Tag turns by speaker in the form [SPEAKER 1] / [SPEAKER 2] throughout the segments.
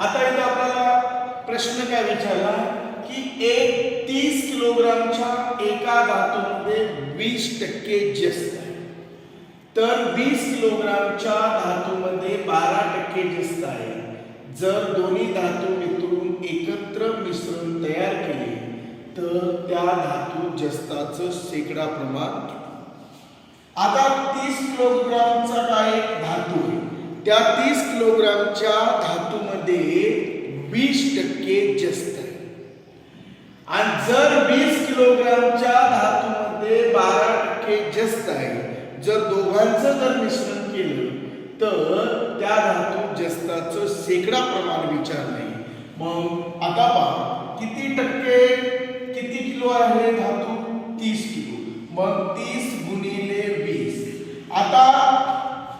[SPEAKER 1] आता इथं आपल्याला प्रश्न काय विचारला? की एक तीस किलोग्रामच्या एका धातूमध्ये वीस टक्के जास्त आहे. तर वीस किलोग्रामच्या धातूमध्ये बारा टक्के जास्त आहे. जर दोन्ही धातू मिसळून एकत्र मिश्रण तयार केले तर त्या धातू जस्ताचं शेकडा प्रमाण. आता तीस किलोग्राम त्या तीस किलोग्रामच्या धातूमध्ये वीस टक्के जास्त आहे. आणि जर वीस किलोग्रामच्या धातूमध्ये बारा टक्के जास्त आहे जर दोघांचं जर मिश्रण केलं तर त्या धातू जस्ताचं शेकडा प्रमाण विचारले मग आता पहा किती टक्के किती किलो आहे धातू? तीस किलो. मग तीस गुणिले वीस आता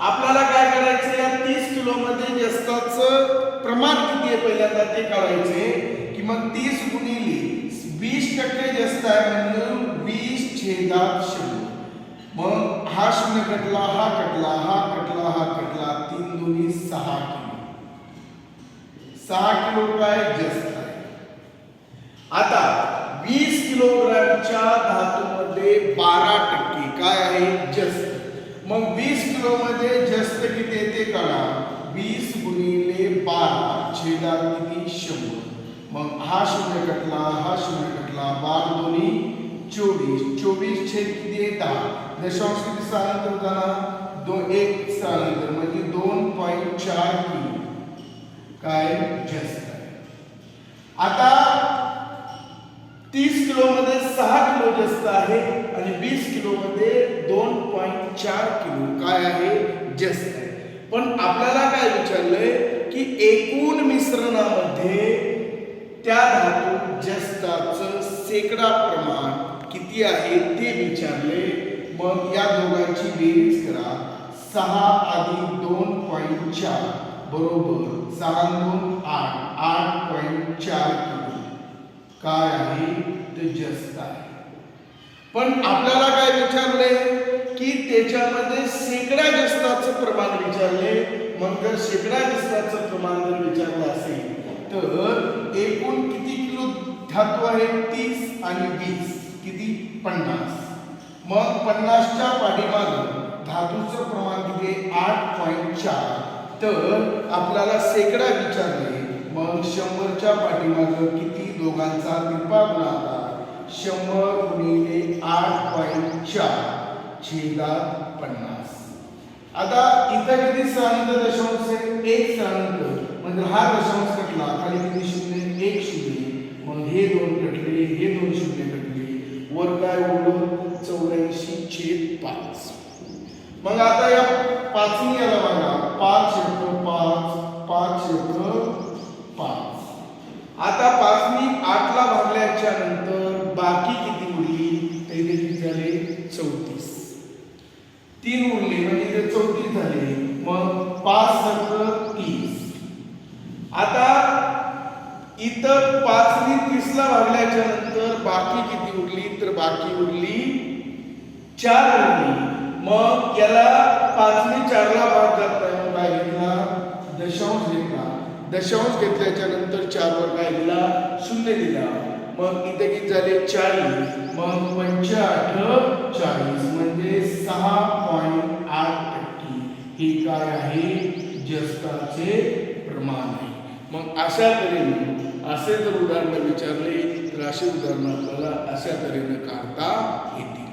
[SPEAKER 1] आपल्याला काय करायचं या किलोमध्ये किलो प्रमाण किती आहे पहिल्यांदा ते काढायचे? की मग तीस गुणिले वीस टक्के जास्त आहे म्हणजे वीस छेदात शंभर मग हा शून्य कटला हा कटला हा कटला हा कटला तीन दोन्ही सहा किलो. सहा किलो काय जास्त आहे? आता वीस किलोग्रामच्या धातूमध्ये बारा टक्के काय आहे जस्त मग वीस किलोमध्ये जस्त किती येते कळा वीस गुणिले बारा छेदात किती? शंभर. मग हा शून्य कटला हा शून्य कटला बार दोन्ही चोवीस. चोवीस छेद किती आहे? दहा. दशांश किती स्थानांतर झाला? दोन एक स्थानांतर म्हणजे दोन पॉईंट चार किलो काय? जास्त. आहे आता तीस किलोमध्ये सहा किलो जास्त आहे आणि वीस किलोमध्ये दोन पॉईंट चार किलो. काय आहे? जास्त. आहे पण आपल्याला काय विचारलंय की एकूण मिश्रणामध्ये त्या धातू जस्ताचं शेकडा प्रमाण किती आहे ते विचारले मग या दोघांची बेरीज करा. सहा अधिक दोन पॉईंट चार. बरोबर. सहा दोन आठ. आठ पॉईंट चार किलो. काय आहे? ते जस्त आहे. पण आपल्याला काय विचारले की त्याच्यामध्ये शेकडा जस्ताचं प्रमाण विचारले मग जर शेकडा जस्ताचं प्रमाण जर विचारलं असेल तर एकूण किती किलो धातू आहे? तीस आणि वीस. किती? पन्नास. मग पन्नासच्या पाठीमागं धातूचं प्रमाण किती आहे? आठ पॉईंट चार. तर आपल्याला शेकडा विचारले मग शंभरच्या पाठीमागं किती दोघांचा तिरपा गुणाकार? शंभर गुणिले आठ पॉईंट चार. छेदात पन्नास. आता इथं किती स्थानांतर दशांश आहे? एक स्थानांतर. म्हणजे हा दशांश कटला. खाली किती शून्य? एक शून्य. मग हे दोन कटले हे दोन शून्य कटले. वर काय उरलं चौऱ्याऐंशी छेद पाच. मग आता या पाचनी याला बघा. पाच एक पाच पाच एक पाच. आता पाचनी आठला भागल्याच्या नंतर बाकी किती उरली? ते किती झाले चौतीस. म्हणजे ते चौतीस झाले. मग पाच सत्र तीस. आता इथं पाचनी तीसला भागल्याच्या नंतर बाकी किती उरली? तर बाकी उरली चार उरली. मग याला पाचनी चारला भाग करता काय घेतला? दशांश घेतला. दशांश घेतल्याच्या नंतर चार वर काय दिला शून्य दिला मग इथे किती झाले? चाळीस. मग पंचाठ हे काय आहे? जस्ताचे प्रमाण आहे. मग अशा तऱ्हेने असे जर उदाहरणं विचारले तर असे उदाहरणं आपल्याला अशा तऱ्हेने काढता येतील.